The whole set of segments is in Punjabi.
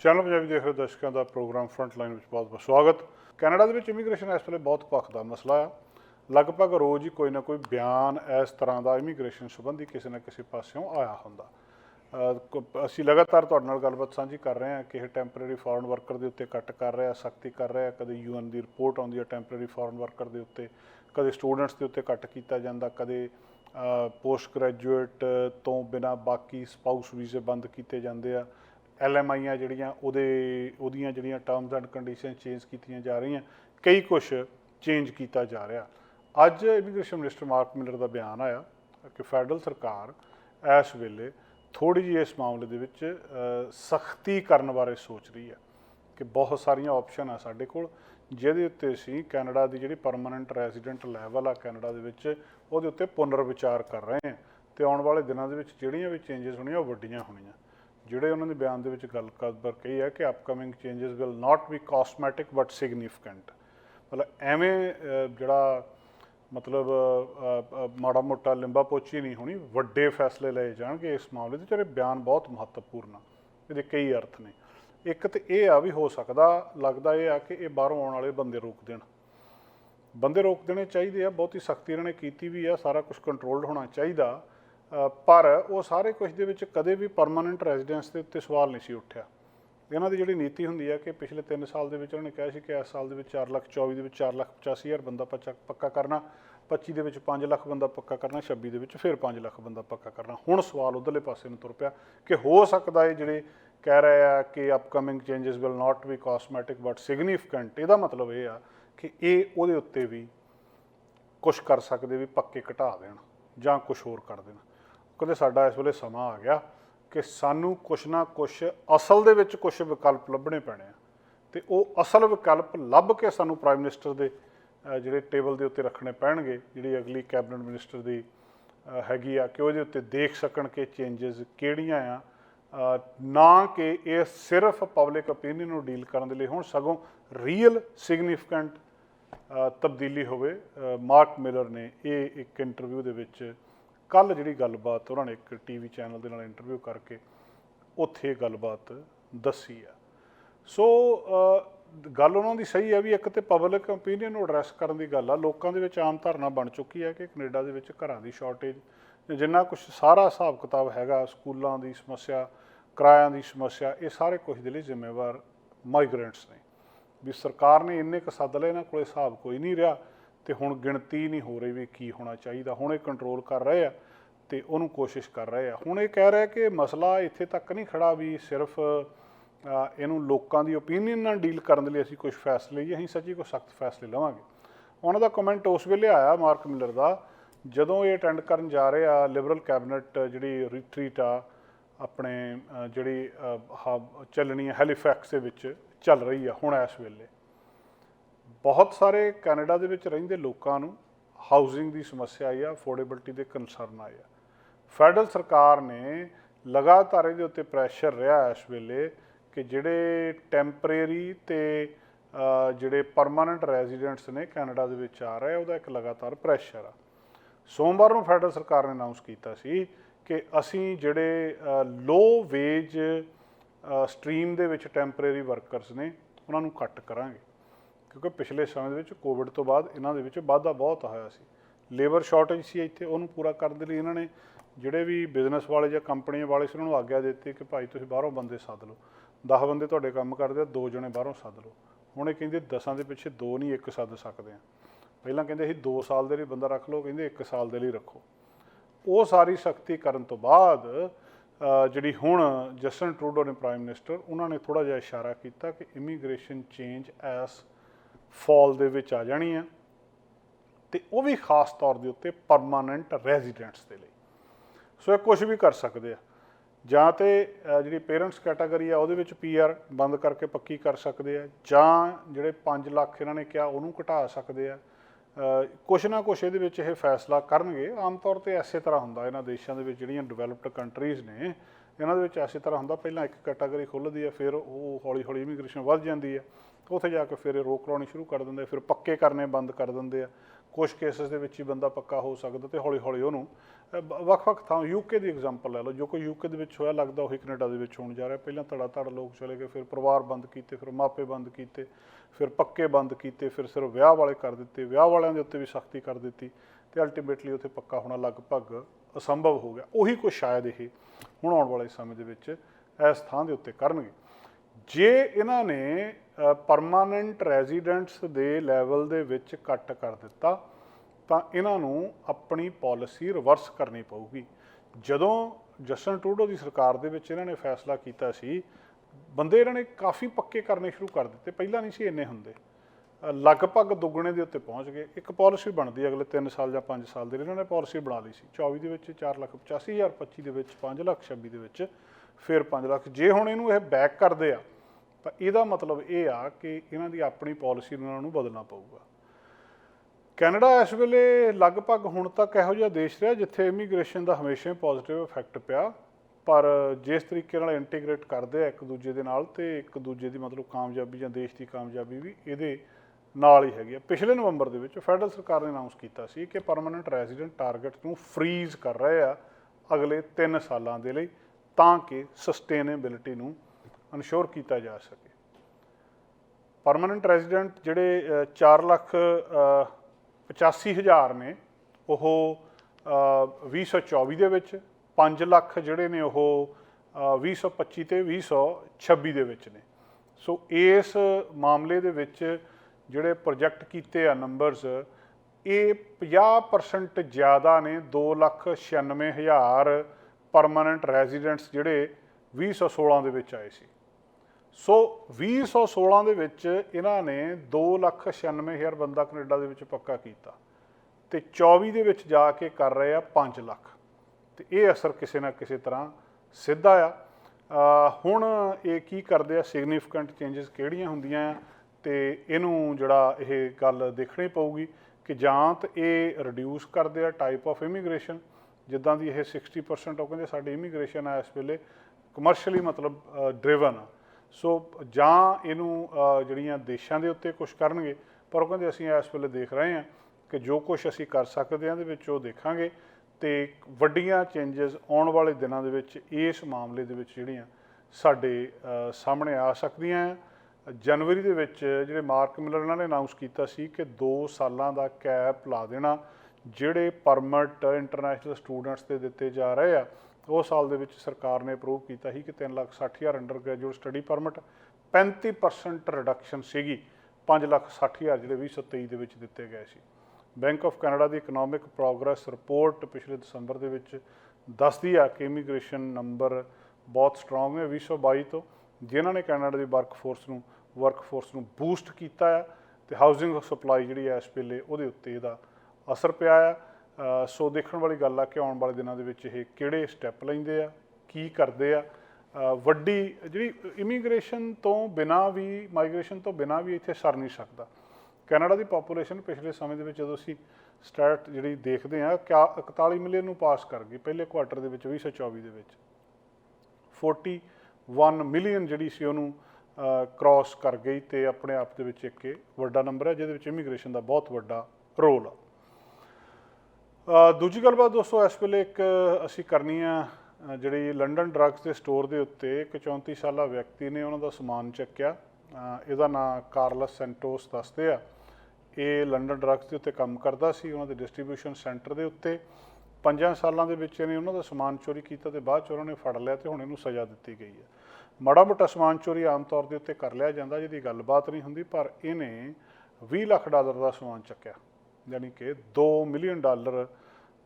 ਚੈਨਲ ਪੰਜਾਬੀ ਦੇਖ ਰਹੇ ਦਰਸ਼ਕਾਂ ਦਾ ਪ੍ਰੋਗਰਾਮ ਫਰੰਟ ਲਾਈਨ ਵਿੱਚ ਬਹੁਤ-ਬਹੁਤ ਸਵਾਗਤ। ਕੈਨੇਡਾ ਦੇ ਵਿੱਚ ਇਮੀਗ੍ਰੇਸ਼ਨ ਇਸ ਵੇਲੇ ਬਹੁਤ ਪੱਖ ਦਾ ਮਸਲਾ ਆ। ਲਗਭਗ ਰੋਜ਼ ਹੀ ਕੋਈ ਨਾ ਕੋਈ ਬਿਆਨ ਇਸ ਤਰ੍ਹਾਂ ਦਾ ਇਮੀਗ੍ਰੇਸ਼ਨ ਸੰਬੰਧੀ ਕਿਸੇ ਨਾ ਕਿਸੇ ਪਾਸਿਓਂ ਆਇਆ ਹੁੰਦਾ। ਕ- ਅਸੀਂ ਲਗਾਤਾਰ ਤੁਹਾਡੇ ਨਾਲ ਗੱਲਬਾਤ ਸਾਂਝੀ ਕਰ ਰਹੇ ਹਾਂ ਕਿ ਇਹ ਟੈਂਪਰੇਰੀ ਫੋਰਨ ਵਰਕਰ ਦੇ ਉੱਤੇ ਕੱਟ ਕਰ ਰਿਹਾ, ਸਖਤੀ ਕਰ ਰਿਹਾ, ਕਦੇ ਯੂਐਨ ਦੀ ਰਿਪੋਰਟ ਆਉਂਦੀ ਹੈ ਟੈਂਪਰੇਰੀ ਫੋਰਨ ਵਰਕਰ ਦੇ ਉੱਤੇ, ਕਦੇ ਸਟੂਡੈਂਟਸ ਦੇ ਉੱਤੇ ਕੱਟ ਕੀਤਾ ਜਾਂਦਾ, ਕਦੇ ਪੋਸਟ ਗ੍ਰੈਜੂਏਟ ਤੋਂ ਬਿਨਾ ਬਾਕੀ ਸਪਾਊਸ ਵੀਜ਼ੇ ਬੰਦ ਕੀਤੇ ਜਾਂਦੇ ਆ। ਐਲਐਮਆਈਆਂ ਜਿਹੜੀਆਂ ਉਹਦੇ, ਉਹਦੀਆਂ ਜਿਹੜੀਆਂ ਟਰਮਸ ਐਂਡ ਕੰਡੀਸ਼ਨ ਚੇਂਜ ਕੀਤੀਆਂ ਜਾ ਰਹੀਆਂ, ਕਈ ਕੁਝ ਚੇਂਜ ਕੀਤਾ ਜਾ ਰਿਹਾ। ਅੱਜ ਇਮੀਗ੍ਰੇਸ਼ਨ ਮਿਨਿਸਟਰ ਮਾਰਕ ਮਿਲਰ ਦਾ ਬਿਆਨ ਆਇਆ ਕਿ ਫੈਡਰਲ ਸਰਕਾਰ ਇਸ ਵੇਲੇ ਥੋੜੀ ਜਿਹੀ ਇਸ ਮਾਮਲੇ ਦੇ ਵਿੱਚ ਸਖਤੀ ਕਰਨ ਬਾਰੇ ਸੋਚ ਰਹੀ ਹੈ ਕਿ ਬਹੁਤ ਸਾਰੀਆਂ ਆਪਸ਼ਨ ਆ ਸਾਡੇ ਕੋਲ, ਜਿਹਦੇ ਉੱਤੇ ਅਸੀਂ ਕੈਨੇਡਾ ਦੀ ਜਿਹੜੀ ਪਰਮਨੈਂਟ ਰੈਜ਼ੀਡੈਂਟ ਲੈਵਲ ਆ ਕੈਨੇਡਾ ਦੇ ਵਿੱਚ, ਉਹਦੇ ਉੱਤੇ ਪੁਨਰ ਵਿਚਾਰ ਕਰ ਰਹੇ ਹਾਂ ਤੇ ਆਉਣ ਵਾਲੇ ਦਿਨਾਂ ਦੇ ਵਿੱਚ ਜਿਹੜੀਆਂ ਵੀ ਚੇਂਜਸ ਹੋਣੀਆਂ ਉਹ ਵੱਡੀਆਂ ਹੋਣੀਆਂ। ਜਿਹੜੇ ਉਹਨਾਂ ਦੇ ਬਿਆਨ ਦੇ ਵਿੱਚ ਗੱਲ ਕਰਦਰ ਕਹੀ ਹੈ ਕਿ upcoming changes will not be cosmetic but significant ਮਤਲਬ ਐਵੇਂ ਜਿਹੜਾ, ਮਤਲਬ ਮਾੜਾ ਮੋਟਾ ਲਿੰਬਾ ਪੋਚੀ ਨਹੀਂ ਹੋਣੀ, ਵੱਡੇ ਫੈਸਲੇ ਲਏ ਜਾਣਗੇ ਇਸ ਮਾਮਲੇ ਦੇ, ਜਿਹੜੇ ਬਿਆਨ ਬਹੁਤ ਮਹੱਤਵਪੂਰਨ ਆ। ਇਹਦੇ ਕਈ ਅਰਥ ਨੇ। ਇੱਕ ਤੇ ਇਹ ਆ ਵੀ ਹੋ ਸਕਦਾ, ਲੱਗਦਾ ਇਹ ਆ ਕਿ ਇਹ ਬਾਹਰੋਂ ਆਉਣ ਵਾਲੇ ਬੰਦੇ ਰੋਕ ਦੇਣ। ਬੰਦੇ ਰੋਕ ਦੇਣੇ ਚਾਹੀਦੇ ਆ, ਬਹੁਤੀ ਸਖਤੀ ਇਹਨਾਂ ਨੇ ਕੀਤੀ ਵੀ ਆ, ਸਾਰਾ ਕੁਝ ਕੰਟਰੋਲਡ ਹੋਣਾ ਚਾਹੀਦਾ। ਪਰ ਉਹ ਸਾਰੇ ਕੁਝ ਦੇ ਵਿੱਚ ਕਦੇ ਵੀ ਪਰਮਾਨੈਂਟ ਰੈਜ਼ੀਡੈਂਸ ਦੇ ਉੱਤੇ ਸਵਾਲ ਨਹੀਂ ਸੀ ਉੱਠਿਆ। ਇਹਨਾਂ ਦੀ ਜਿਹੜੀ ਨੀਤੀ ਹੁੰਦੀ ਹੈ ਕਿ ਪਿਛਲੇ 3 ਸਾਲ ਦੇ ਵਿੱਚ ਉਹਨਾਂ ਨੇ ਕਿਹਾ ਸੀ ਕਿ ਇਸ ਸਾਲ ਦੇ ਵਿੱਚ 4 ਲੱਖ 24 ਦੇ ਵਿੱਚ 4 ਲੱਖ 85 ਹਜ਼ਾਰ ਬੰਦਾ ਪੱਚਾ- ਪੱਕਾ ਕਰਨਾ 25 ਦੇ ਵਿੱਚ 5 ਲੱਖ ਬੰਦਾ ਪੱਕਾ ਕਰਨਾ 26 ਦੇ ਵਿੱਚ ਫਿਰ 5 ਲੱਖ ਬੰਦਾ ਪੱਕਾ ਕਰਨਾ। ਹੁਣ ਸਵਾਲ ਉਧਰਲੇ ਪਾਸੇ ਨੂੰ ਤੁਰ ਪਿਆ ਕਿ ਹੋ ਸਕਦਾ ਹੈ ਜਿਹੜੇ ਕਹਿ ਰਹੇ ਆ ਕਿ upcoming changes will not be cosmetic but significant ਇਹਦਾ ਮਤਲਬ ਇਹ ਆ ਕਿ ਇਹ ਉਹਦੇ ਉੱਤੇ ਵੀ ਕੁਝ ਕਰ ਸਕਦੇ, ਵੀ ਪੱਕੇ ਘਟਾ ਦੇਣ ਜਾਂ ਕੁਝ ਹੋਰ ਕਰ ਦੇਣ। ਕਹਿੰਦੇ ਸਾਡਾ ਇਸ ਵੇਲੇ ਸਮਾਂ ਆ ਗਿਆ ਕਿ ਸਾਨੂੰ ਕੁਛ ਨਾ ਕੁਛ ਅਸਲ ਦੇ ਵਿੱਚ ਕੁਛ ਵਿਕਲਪ ਲੱਭਣੇ ਪੈਣੇ ਆ। ਤੇ ਉਹ ਅਸਲ ਵਿਕਲਪ ਲੱਭ ਕੇ ਸਾਨੂੰ ਪ੍ਰਾਈਮ ਮਿਨਿਸਟਰ ਦੇ ਜਿਹੜੇ ਟੇਬਲ ਦੇ ਉੱਤੇ ਰੱਖਣੇ ਪੈਣਗੇ, ਜਿਹੜੀ ਅਗਲੀ ਕੈਬਨਿਟ ਮਿਨਿਸਟਰ ਦੀ ਹੈਗੀ ਆ ਕਿ ਉਹਦੇ ਉੱਤੇ ਦੇਖ ਸਕਣ ਕਿ ਚੇਂਜਸ ਕਿਹੜੀਆਂ ਆ। ਨਾ ਕਿ ਇਹ ਸਿਰਫ ਪਬਲਿਕ ਓਪੀਨੀਅਨ ਨੂੰ ਡੀਲ ਕਰਨ ਦੇ ਲਈ ਹੁਣ, ਸਗੋਂ ਰੀਅਲ ਸਿਗਨੀਫੀਕੈਂਟ ਤਬਦੀਲੀ ਹੋਵੇ। ਮਾਰਕ ਮਿਲਰ ਨੇ ਇਹ ਇੱਕ ਇੰਟਰਵਿਊ ਦੇ ਵਿੱਚ ਕੱਲ ਜਿਹੜੀ ਗੱਲਬਾਤ ਉਹਨਾਂ ਨੇ ਇੱਕ ਟੀਵੀ ਚੈਨਲ ਦੇ ਨਾਲ ਇੰਟਰਵਿਊ ਕਰਕੇ ਉੱਥੇ ਇਹ ਗੱਲਬਾਤ ਦੱਸੀ ਆ ਸੋ ਗੱਲ ਉਹਨਾਂ ਦੀ ਸਹੀ ਹੈ ਵੀ ਇੱਕ ਤੇ ਪਬਲਿਕ ਓਪੀਨੀਅਨ ਨੂੰ ਐਡਰੈਸ ਕਰਨ ਦੀ ਗੱਲ ਆ। ਲੋਕਾਂ ਦੇ ਵਿੱਚ ਆਮ ਧਾਰਨਾ ਬਣ ਚੁੱਕੀ ਹੈ ਕਿ ਕੈਨੇਡਾ ਦੇ ਵਿੱਚ ਘਰਾਂ ਦੀ ਸ਼ਾਰਟੇਜ ਜਿੰਨਾ ਕੁਝ ਸਾਰਾ ਹਿਸਾਬ ਕਿਤਾਬ ਹੈਗਾ, ਸਕੂਲਾਂ ਦੀ ਸਮੱਸਿਆ, ਕਿਰਾਇਆਂ ਦੀ ਸਮੱਸਿਆ, ਇਹ ਸਾਰੇ ਕੁਝ ਦੇ ਲਈ ਜ਼ਿੰਮੇਵਾਰ ਮਾਈਗ੍ਰੈਂਟਸ ਨੇ। ਵੀ ਸਰਕਾਰ ਨੇ ਇੰਨੇ ਕੁ ਸੱਦ ਲਏ, ਇਹਨਾਂ ਕੋਲੇ ਹਿਸਾਬ ਕੋਈ ਨਹੀਂ ਰਿਹਾ। ਤੇ ਹੁਣ ਗਿਣਤੀ ਨਹੀਂ ਹੋ ਰਹੀ ਵੀ ਕੀ ਹੋਣਾ ਚਾਹੀਦਾ। ਹੁਣ ਇਹ ਕੰਟਰੋਲ ਕਰ ਰਹੇ ਆ ਤੇ ਉਹਨੂੰ ਕੋਸ਼ਿਸ਼ ਕਰ ਰਹੇ ਆ। ਹੁਣ ਇਹ ਕਹਿ ਰਿਹਾ ਕਿ ਮਸਲਾ ਇੱਥੇ ਤੱਕ ਨਹੀਂ ਖੜਾ ਵੀ ਸਿਰਫ ਇਹਨੂੰ ਲੋਕਾਂ ਦੀ ਓਪੀਨੀਅਨ ਨਾਲ ਡੀਲ ਕਰਨ ਦੇ ਲਈ ਅਸੀਂ ਕੁਝ ਫੈਸਲੇ ਲਈਏ ਅਸੀਂ ਸੱਚੀ ਕੋਈ ਸਖਤ ਫੈਸਲੇ ਲਵਾਂਗੇ। ਉਹਨਾਂ ਦਾ ਕਮੈਂਟ ਉਸ ਵੇਲੇ ਆਇਆ ਮਾਰਕ ਮਿਲਰ ਦਾ, ਜਦੋਂ ਇਹ ਅਟੈਂਡ ਕਰਨ ਜਾ ਰਹੇ ਆ ਲਿਬਰਲ ਕੈਬਨਿਟ ਜਿਹੜੀ ਰਿਟਰੀਟ ਆ, ਆਪਣੇ ਜਿਹੜੀ ਚੱਲਣੀ ਹੈ ਹੈਲੀਫੈਕਸ ਦੇ ਵਿੱਚ ਚੱਲ ਰਹੀ ਆ ਹੁਣ ਇਸ ਵੇਲੇ। ਬਹੁਤ ਸਾਰੇ ਕੈਨੇਡਾ ਦੇ ਵਿੱਚ ਰਹਿੰਦੇ ਲੋਕਾਂ ਨੂੰ ਹਾਊਸਿੰਗ ਦੀ ਸਮੱਸਿਆ ਆਈ ਆ ਅਫੋਰਡੇਬਿਲਟੀ ਦੇ ਕੰਸਰਨ ਆਏ ਆ। ਫੈਡਰਲ ਸਰਕਾਰ ਨੇ ਲਗਾਤਾਰ ਇਹਦੇ ਉੱਤੇ ਪ੍ਰੈਸ਼ਰ ਰਿਹਾ ਇਸ ਵੇਲੇ ਕਿ ਜਿਹੜੇ ਟੈਂਪਰੇਰੀ ਤੇ ਜਿਹੜੇ ਪਰਮਾਨੈਂਟ ਰੈਜ਼ੀਡੈਂਟਸ ਨੇ ਕੈਨੇਡਾ ਦੇ ਵਿੱਚ ਆ ਰਹੇ, ਉਹਦਾ ਇੱਕ ਲਗਾਤਾਰ ਪ੍ਰੈਸ਼ਰ ਆ। ਸੋਮਵਾਰ ਨੂੰ ਫੈਡਰਲ ਸਰਕਾਰ ਨੇ ਅਨਾਉਂਸ ਕੀਤਾ ਸੀ ਕਿ ਅਸੀਂ ਜਿਹੜੇ ਲੋ ਵੇਜ ਸਟਰੀਮ ਦੇ ਵਿੱਚ ਟੈਂਪਰੇਰੀ ਵਰਕਰਸ ਨੇ, ਉਹਨਾਂ ਨੂੰ ਕੱਟ ਕਰਾਂਗੇ। ਕਿਉਂਕਿ ਪਿਛਲੇ ਸਮੇਂ ਦੇ ਵਿੱਚ ਕੋਵਿਡ ਤੋਂ ਬਾਅਦ ਇਹਨਾਂ ਦੇ ਵਿੱਚ ਵਾਧਾ ਬਹੁਤ ਹੋਇਆ ਸੀ। ਲੇਬਰ ਸ਼ਾਰਟੇਜ ਸੀ ਇੱਥੇ, ਉਹਨੂੰ ਪੂਰਾ ਕਰਨ ਦੇ ਲਈ ਇਹਨਾਂ ਨੇ ਜਿਹੜੇ ਵੀ ਬਿਜ਼ਨਸ ਵਾਲੇ ਜਾਂ ਕੰਪਨੀਆਂ ਵਾਲੇ ਸੀ, ਉਹਨਾਂ ਨੂੰ ਆਗਿਆ ਦਿੱਤੀ ਕਿ ਭਾਈ ਤੁਸੀਂ ਬਾਹਰੋਂ ਬੰਦੇ ਸੱਦ ਲਓ। 10 ਬੰਦੇ ਤੁਹਾਡੇ ਕੰਮ ਕਰਦੇ ਆ, ਦੋ ਜਣੇ ਬਾਹਰੋਂ ਸੱਦ ਲਓ। ਹੁਣ ਇਹ ਕਹਿੰਦੇ 10 ਦੇ ਪਿੱਛੇ ਦੋ ਨਹੀਂ, ਇੱਕ ਸੱਦ ਸਕਦੇ ਆ। ਪਹਿਲਾਂ ਕਹਿੰਦੇ ਸੀ 2 ਸਾਲ ਦੇ ਲਈ ਬੰਦਾ ਰੱਖ ਲਓ, ਕਹਿੰਦੇ 1 ਸਾਲ ਦੇ ਲਈ ਰੱਖੋ। ਉਹ ਸਾਰੀ ਸਖਤੀ ਕਰਨ ਤੋਂ ਬਾਅਦ ਜਿਹੜੀ ਹੁਣ ਜਸਟਨ ਟਰੂਡੋ ਨੇ ਪ੍ਰਾਈਮ ਮਿਨਿਸਟਰ ਉਹਨਾਂ ਨੇ ਥੋੜਾ ਜਿਹਾ ਇਸ਼ਾਰਾ ਕੀਤਾ ਕਿ ਇਮੀਗ੍ਰੇਸ਼ਨ ਚੇਂਜ ਐਸ ਫਾਲ ਦੇ ਵਿੱਚ ਆ ਜਾਣੀ ਆ। ਤੇ ਉਹ ਵੀ ਖਾਸ ਤੌਰ ਦੇ ਉੱਤੇ ਪਰਮਾਨੈਂਟ ਰੈਜ਼ੀਡੈਂਟਸ ਦੇ ਲਈ। ਸੋ ਇਹ ਕੁਝ ਵੀ ਕਰ ਸਕਦੇ ਆ। ਜਾਂ ਤੇ ਜਿਹੜੀ ਪੇਰੈਂਟਸ ਕੈਟਾਗਰੀ ਆ, ਉਹਦੇ ਵਿੱਚ ਪੀਆਰ ਬੰਦ ਕਰਕੇ ਪੱਕੀ ਕਰ ਸਕਦੇ ਆ। ਜਾਂ ਜਿਹੜੇ 5 ਲੱਖ ਇਹਨਾਂ ਨੇ ਕਿਹਾ, ਉਹਨੂੰ ਘਟਾ ਸਕਦੇ ਆ। ਕੁਛ ਨਾ ਕੁਛ ਇਹਦੇ ਵਿੱਚ ਇਹ ਫੈਸਲਾ ਕਰਨਗੇ। ਆਮ ਤੌਰ ਤੇ ਐਸੇ ਤਰ੍ਹਾਂ ਹੁੰਦਾ ਇਹਨਾਂ ਦੇਸ਼ਾਂ ਦੇ ਵਿੱਚ ਜਿਹੜੀਆਂ ਡਿਵੈਲਪਡ ਕੰਟਰੀਜ਼ ਨੇ, ਇਹਨਾਂ ਦੇ ਵਿੱਚ ਐਸੇ ਤਰ੍ਹਾਂ ਹੁੰਦਾ, ਪਹਿਲਾਂ ਇੱਕ ਕੈਟਾਗਰੀ ਖੁੱਲ੍ਹਦੀ ਹੈ ਫਿਰ ਉਹ ਹੌਲੀ ਹੌਲੀ ਇਮੀਗ੍ਰੇਸ਼ਨ ਵੱਧ ਜਾਂਦੀ ਹੈ ਤਾਂ ਉੱਥੇ ਜਾ ਕੇ ਫਿਰ ਇਹ ਰੋਕ ਲਾਉਣੀ ਸ਼ੁਰੂ ਕਰ ਦਿੰਦੇ ਫਿਰ ਪੱਕੇ ਕਰਨੇ ਬੰਦ ਕਰ ਦਿੰਦੇ ਆ। ਕੁਝ ਕੇਸਸ ਦੇ ਵਿੱਚ ਹੀ ਬੰਦਾ ਪੱਕਾ ਹੋ ਸਕਦਾ ਤੇ ਹੌਲੀ ਹੌਲੀ ਉਹਨੂੰ ਵੱਖ-ਵੱਖ ਥਾਂ ਯੂਕੇ ਦੀ ਐਗਜ਼ਾਮਪਲ ਲੈ ਲਓ, ਜੋ ਕੋਈ ਯੂਕੇ ਦੇ ਵਿੱਚ ਹੋਇਆ, ਲੱਗਦਾ ਉਹੀ ਕੈਨੇਡਾ ਦੇ ਵਿੱਚ ਹੋਣ ਜਾ ਰਿਹਾ। ਪਹਿਲਾਂ ਧੜਾ ਧੜ ਲੋਕ ਚਲੇ ਗਏ, ਫਿਰ ਪਰਿਵਾਰ ਬੰਦ ਕੀਤੇ, ਫਿਰ ਮਾਪੇ ਬੰਦ ਕੀਤੇ, ਫਿਰ ਪੱਕੇ ਬੰਦ ਕੀਤੇ, ਫਿਰ ਸਿਰਫ ਵਿਆਹ ਵਾਲੇ ਕਰ ਦਿੱਤੇ, ਵਿਆਹ ਵਾਲਿਆਂ ਦੇ ਉੱਤੇ ਵੀ ਸਖਤੀ ਕਰ ਦਿੱਤੀ ਤੇ ਅਲਟੀਮੇਟਲੀ ਉੱਥੇ ਪੱਕਾ ਹੋਣਾ ਲਗਭਗ ਅਸੰਭਵ ਹੋ ਗਿਆ। ਉਹੀ ਕੁਝ ਸ਼ਾਇਦ ਇਹ ਹੁਣ ਆਉਣ ਵਾਲੇ ਸਮੇਂ ਦੇ ਵਿੱਚ ਇਸ ਥਾਂ ਦੇ ਉੱਤੇ ਕਰਨਗੇ। ਜੇ ਇਹਨਾਂ ਨੇ ਪਰਮਾਨੈਂਟ ਰੈਜ਼ੀਡੈਂਟਸ ਦੇ ਲੈਵਲ ਦੇ ਵਿੱਚ ਕੱਟ ਕਰ ਦਿੱਤਾ, ਤਾਂ ਇਹਨਾਂ ਨੂੰ ਆਪਣੀ ਪਾਲਿਸੀ ਰਿਵਰਸ ਕਰਨੀ ਪਊਗੀ। ਜਦੋਂ ਜਸਟਨ ਟਰੂਡੋ ਦੀ ਸਰਕਾਰ ਦੇ ਵਿੱਚ ਇਹਨਾਂ ਨੇ ਫੈਸਲਾ ਕੀਤਾ ਸੀ, ਬੰਦੇ ਇਹਨਾਂ ਨੇ ਕਾਫੀ ਪੱਕੇ ਕਰਨੇ ਸ਼ੁਰੂ ਕਰ ਦਿੱਤੇ। ਪਹਿਲਾਂ ਨਹੀਂ ਸੀ ਇੰਨੇ ਹੁੰਦੇ। ਲਗਭਗ ਦੁੱਗਣੇ ਦੇ ਉੱਤੇ ਪਹੁੰਚ ਗਏ। ਇੱਕ ਪਾਲਿਸੀ ਬਣਦੀ ਅਗਲੇ 3 ਸਾਲ ਜਾਂ 5 ਸਾਲ ਦੇ ਲਈ। ਇਹਨਾਂ ਨੇ ਪਾਲਿਸੀ ਬਣਾ ਲਈ ਸੀ। 24 ਦੇ ਵਿੱਚ 485000 25 ਦੇ ਵਿੱਚ 5 ਲੱਖ 26 ਦੇ ਵਿੱਚ ਫਿਰ 5 ਲੱਖ। ਜੇ ਹੁਣ ਇਹਨੂੰ ਇਹ ਬੈਕ ਕਰਦੇ ਆ ਤਾਂ ਇਹਦਾ ਮਤਲਬ ਇਹ ਆ ਕਿ ਇਹਨਾਂ ਦੀ ਆਪਣੀ ਪਾਲਿਸੀ ਨੂੰ ਉਹਨਾਂ ਨੂੰ ਬਦਲਣਾ ਪਊਗਾ। ਕੈਨੇਡਾ ਇਸ ਵੇਲੇ ਲਗਭਗ ਹੁਣ ਤੱਕ ਇਹੋ ਜਿਹਾ ਦੇਸ਼ ਰਿਹਾ ਜਿੱਥੇ ਇਮੀਗ੍ਰੇਸ਼ਨ ਦਾ ਹਮੇਸ਼ਾ ਹੀ ਪੋਜ਼ਿਟਿਵ ਇਫੈਕਟ ਪਿਆ। ਪਰ ਜਿਸ ਤਰੀਕੇ ਨਾਲ ਇੰਟੀਗ੍ਰੇਟ ਕਰਦੇ ਆ ਇੱਕ ਦੂਜੇ ਦੇ ਨਾਲ ਤੇ ਇੱਕ ਦੂਜੇ ਦੀ ਮਤਲਬ ਕਾਮਯਾਬੀ ਜਾਂ ਦੇਸ਼ ਦੀ ਕਾਮਯਾਬੀ ਵੀ ਇਹਦੇ ਨਾਲ ਹੀ ਹੈਗੀ ਆ। ਪਿਛਲੇ ਨਵੰਬਰ ਦੇ ਵਿੱਚ ਫੈਡਰਲ ਸਰਕਾਰ ਨੇ ਅਨਾਉਂਸ ਕੀਤਾ ਸੀ ਕਿ ਪਰਮਨੈਂਟ ਰੈਜ਼ੀਡੈਂਟ ਟਾਰਗੇਟ ਨੂੰ ਫ੍ਰੀਜ਼ ਕਰ ਰਹੇ ਆ ਅਗਲੇ 3 ਸਾਲਾਂ ਦੇ ਲਈ ਤਾਂ ਕਿ ਸਸਟੇਨੇਬਿਲਟੀ ਨੂੰ ਇਨਸ਼ੋਰ ਕੀਤਾ ਜਾ ਸਕੇ। ਪਰਮਨੈਂਟ ਰੈਜ਼ੀਡੈਂਟ ਜਿਹੜੇ ਅ, 4 ਲੱਖ ਅ, 85 ਹਜ਼ਾਰ ਨੇ ਉਹ ਅ, 2024 ਦੇ ਵਿੱਚ 5 ਲੱਖ ਜਿਹੜੇ ਨੇ ਉਹ ਅ, 2025 ਤੇ 2026 ਦੇ ਵਿੱਚ ਨੇ। ਸੋ ਇਸ ਮਾਮਲੇ ਦੇ ਵਿੱਚ ਜਿਹੜੇ ਪ੍ਰੋਜੈਕਟ ਕੀਤੇ ਆ ਨੰਬਰਸ ਇਹ 50% ਜ਼ਿਆਦਾ ਨੇ 2 ਲੱਖ 96 ਹਜ਼ਾਰ ਪਰਮਨੈਂਟ ਰੈਜ਼ੀਡੈਂਟਸ ਜਿਹੜੇ 2016 ਦੇ ਵਿੱਚ ਆਏ ਸੀ। ਸੋ 2016 ਦੇ ਵਿੱਚ ਇਹਨਾਂ ਨੇ 2,96,000 ਬੰਦਾ ਕੈਨੇਡਾ ਦੇ ਵਿੱਚ ਪੱਕਾ ਕੀਤਾ ਤੇ 24 ਦੇ ਵਿੱਚ ਜਾ ਕੇ ਕਰ ਰਹੇ ਆ 5 ਲੱਖ। ਤੇ ਇਹ ਅਸਰ ਕਿਸੇ ਨਾ ਕਿਸੇ ਤਰ੍ਹਾਂ ਸਿੱਧਾ ਆ। ਹੁਣ ਇਹ ਕੀ ਕਰਦੇ ਆ? ਸਿਗਨੀਫੀਕੈਂਟ ਚੇਂਜਸ ਕਿਹੜੀਆਂ ਹੁੰਦੀਆਂ ਆ? ਤੇ ਇਹਨੂੰ ਜਿਹੜਾ ਇਹ ਗੱਲ ਦੇਖਣੀ ਪਊਗੀ ਕਿ ਜਾਂ ਤਾਂ ਇਹ ਰਿਡਿਊਸ ਕਰਦੇ ਆ ਟਾਈਪ ਆਫ ਇਮੀਗ੍ਰੇਸ਼ਨ ਜਿੱਦਾਂ ਦੀ ਇਹ 60% ਉਹ ਕਹਿੰਦੇ ਸਾਡੀ ਇਮੀਗ੍ਰੇਸ਼ਨ ਆ ਇਸ ਵੇਲੇ ਕਮਰਸ਼ੀਅਲੀ ਮਤਲਬ ਡਰਿਵਨ ਆ। ਸੋ ਜਾਂ ਇਹਨੂੰ ਜਿਹੜੀਆਂ ਦੇਸ਼ਾਂ ਦੇ ਉੱਤੇ ਕੁਝ ਕਰਨਗੇ, ਪਰ ਉਹ ਕਹਿੰਦੇ ਅਸੀਂ ਇਸ ਵੇਲੇ ਦੇਖ ਰਹੇ ਹਾਂ ਕਿ ਜੋ ਕੁਝ ਅਸੀਂ ਕਰ ਸਕਦੇ ਹਾਂ ਦੇ ਵਿੱਚ ਉਹ ਦੇਖਾਂਗੇ ਤੇ ਵੱਡੀਆਂ ਚੇਂਜਸ ਆਉਣ ਵਾਲੇ ਦਿਨਾਂ ਦੇ ਵਿੱਚ ਇਸ ਮਾਮਲੇ ਦੇ ਵਿੱਚ ਜਿਹੜੀਆਂ ਸਾਡੇ ਸਾਹਮਣੇ ਆ ਸਕਦੀਆਂ ਹੈ। ਜਨਵਰੀ ਦੇ ਵਿੱਚ ਜਿਹੜੇ ਮਾਰਕ ਮਿਲਰ ਇਹਨਾਂ ਨੇ ਅਨਾਉਂਸ ਕੀਤਾ ਸੀ ਕਿ 2 ਸਾਲਾਂ ਦਾ ਕੈਪ ਲਾ ਦੇਣਾ, ਜਿਹੜੇ ਪਰਮਿਟ ਇੰਟਰਨੈਸ਼ਨਲ ਸਟੂਡੈਂਟਸ 'ਤੇ ਦਿੱਤੇ ਜਾ ਰਹੇ ਆ ਉਹ ਸਾਲ ਦੇ ਵਿੱਚ ਸਰਕਾਰ ਨੇ ਅਪਰੂਵ ਕੀਤਾ ਸੀ ਕਿ 360000 under graduate study permit 35% reduction ਸੀਗੀ 560000 ਜਿਹੜੇ 2023 ਦੇ ਵਿੱਚ ਦਿੱਤੇ ਗਏ ਸੀ। ਬੈਂਕ ਆਫ ਕੈਨੇਡਾ ਦੀ ਇਕਨੋਮਿਕ ਪ੍ਰੋਗਰੈਸ ਰਿਪੋਰਟ ਪਿਛਲੇ ਦਸੰਬਰ ਦੇ ਵਿੱਚ ਦੱਸਦੀ ਆ ਕਿ ਇਮੀਗ੍ਰੇਸ਼ਨ ਨੰਬਰ ਬਹੁਤ ਸਟਰੋਂਗ ਨੇ 2022 ਤੋਂ, ਜਿਨ੍ਹਾਂ ਨੇ ਕੈਨੇਡਾ ਦੀ ਵਰਕਫੋਰਸ ਨੂੰ ਵਰਕਫੋਰਸ ਨੂੰ ਬੂਸਟ ਕੀਤਾ ਹੈ ਤੇ ਹਾਊਸਿੰਗ ਸਪਲਾਈ ਜਿਹੜੀ ਹੈ ਇਸ ਵੇਲੇ ਉਹਦੇ ਉੱਤੇ ਇਹਦਾ ਅਸਰ ਪਿਆ ਆ। ਸੋ ਦੇਖਣ ਵਾਲੀ ਗੱਲ ਆ ਕਿ ਆਉਣ ਵਾਲੇ ਦਿਨਾਂ ਦੇ ਵਿੱਚ ਇਹ ਕਿਹੜੇ ਸਟੈਪ ਲੈਂਦੇ ਆ, ਕੀ ਕਰਦੇ ਆ। ਵੱਡੀ ਜਿਹੜੀ ਇਮੀਗ੍ਰੇਸ਼ਨ ਤੋਂ ਬਿਨਾ ਵੀ ਮਾਈਗ੍ਰੇਸ਼ਨ ਤੋਂ ਬਿਨਾ ਵੀ ਇੱਥੇ ਸਰ ਨਹੀਂ ਸਕਦਾ। ਕੈਨੇਡਾ ਦੀ ਪਾਪੂਲੇਸ਼ਨ ਪਿਛਲੇ ਸਮੇਂ ਦੇ ਵਿੱਚ ਜਦੋਂ ਅਸੀਂ ਸਟੈਟ ਜਿਹੜੀ ਦੇਖਦੇ ਆ, ਕਿਆ 41 ਮਿਲੀਅਨ ਨੂੰ ਪਾਸ ਕਰ ਗਈ, ਪਹਿਲੇ ਕੁਆਟਰ ਦੇ ਵਿੱਚ 2024 ਦੇ ਵਿੱਚ। 41 ਮਿਲੀਅਨ ਜਿਹੜੀ ਸੀ ਉਹਨੂੰ ਕ੍ਰਾਸ ਕਰ ਗਈ ਤੇ ਆਪਣੇ ਆਪ ਦੇ ਵਿੱਚ ਇੱਕ ਇਹ ਵੱਡਾ ਨੰਬਰ ਹੈ ਜਿਹਦੇ ਵਿੱਚ ਇਮੀਗ੍ਰੇਸ਼ਨ ਦਾ ਬਹੁਤ ਵੱਡਾ ਰੋਲ ਆ। ਦੂਜੀ ਗੱਲਬਾਤ ਦੋਸਤੋ, ਇਸ ਵੇਲੇ ਇੱਕ ਅਸੀਂ ਕਰਨੀ ਆ ਜਿਹੜੀ ਲੰਡਨ ਡਰੱਗਸ ਦੇ ਸਟੋਰ ਦੇ ਉੱਤੇ ਇੱਕ 34 ਸਾਲਾ ਵਿਅਕਤੀ ਨੇ ਉਹਨਾਂ ਦਾ ਸਮਾਨ ਚੱਕਿਆ। ਇਹਦਾ ਨਾਂ ਕਾਰਲਸ ਸੈਂਟੋਸ ਦੱਸਦੇ ਆ। ਇਹ ਲੰਡਨ ਡਰੱਗਸ ਦੇ ਉੱਤੇ ਕੰਮ ਕਰਦਾ ਸੀ, ਉਹਨਾਂ ਦੇ ਡਿਸਟ੍ਰੀਬਿਊਸ਼ਨ ਸੈਂਟਰ ਦੇ ਉੱਤੇ। ਪੰਜਾਂ ਸਾਲਾਂ ਦੇ ਵਿੱਚ ਇਹਨੇ ਉਹਨਾਂ ਦਾ ਸਮਾਨ ਚੋਰੀ ਕੀਤਾ ਤੇ ਬਾਅਦ ਚ ਉਹਨਾਂ ਨੇ ਫੜ ਲਿਆ ਤੇ ਹੁਣ ਇਹਨੂੰ ਸਜ਼ਾ ਦਿੱਤੀ ਗਈ ਹੈ। ਮਾੜਾ ਮੋਟਾ ਸਮਾਨ ਚੋਰੀ ਆਮ ਤੌਰ ਦੇ ਉੱਤੇ ਕਰ ਲਿਆ ਜਾਂਦਾ, ਜਿਹਦੀ ਗੱਲਬਾਤ ਨਹੀਂ ਹੁੰਦੀ, ਪਰ ਇਹਨੇ 20 ਲੱਖ ਡਾਲਰ ਦਾ ਸਮਾਨ ਚੱਕਿਆ। ਯਾਨੀ ਕਿ 2 ਮਿਲੀਅਨ ਡਾਲਰ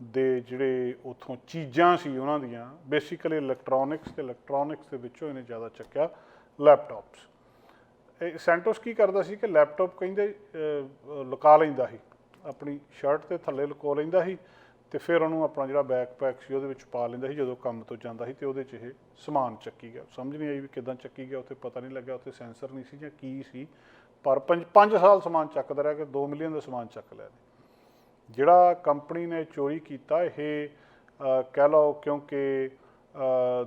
ਦੇ ਜਿਹੜੇ ਉਥੋਂ ਚੀਜ਼ਾਂ ਸੀ ਉਹਨਾਂ ਦੀਆਂ ਬੇਸਿਕਲੀ ਇਲੈਕਟ੍ਰੋਨਿਕਸ ਤੇ ਇਲੈਕਟ੍ਰੋਨਿਕਸ ਦੇ ਵਿੱਚੋਂ ਇਹਨੇ ਜ਼ਿਆਦਾ ਚੱਕਿਆ ਲੈਪਟਾਪਸ ਇਹ ਸੈਂਟੋਸ ਕੀ ਕਰਦਾ ਸੀ ਕਿ ਲੈਪਟਾਪ ਕਹਿੰਦੇ ਲੁਕਾ ਲੈਂਦਾ ਸੀ, ਆਪਣੀ ਸ਼ਰਟ ਤੇ ਥੱਲੇ ਲੁਕੋ ਲੈਂਦਾ ਸੀ ਤੇ ਫਿਰ ਉਹਨੂੰ ਆਪਣਾ ਜਿਹੜਾ ਬੈਕਪੈਕ ਸੀ ਉਹਦੇ ਵਿੱਚ ਪਾ ਲੈਂਦਾ ਸੀ ਜਦੋਂ ਕੰਮ ਤੋਂ ਜਾਂਦਾ ਸੀ ਤੇ ਉਹਦੇ 'ਚ ਇਹ ਸਮਾਨ ਚੱਕੀ ਗਿਆ। ਸਮਝ ਨਹੀਂ ਆਈ ਵੀ ਕਿਦਾਂ ਚੱਕੀ ਗਿਆ, ਉੱਥੇ ਪਤਾ ਨਹੀਂ ਲੱਗਿਆ, ਉੱਥੇ ਸੈਂਸਰ ਨਹੀਂ ਸੀ ਜਾਂ ਕੀ ਸੀ, ਪਰ 5 ਸਾਲ ਸਮਾਨ ਚੱਕਦਾ ਰਿਹਾ ਕਿ 2 ਮਿਲੀਅਨ ਦਾ ਸਮਾਨ ਚੱਕ ਲਿਆ ਜਿਹੜਾ ਕੰਪਨੀ ਨੇ ਚੋਰੀ ਕੀਤਾ, ਇਹ ਕਹਿ ਲਓ ਕਿਉਂਕਿ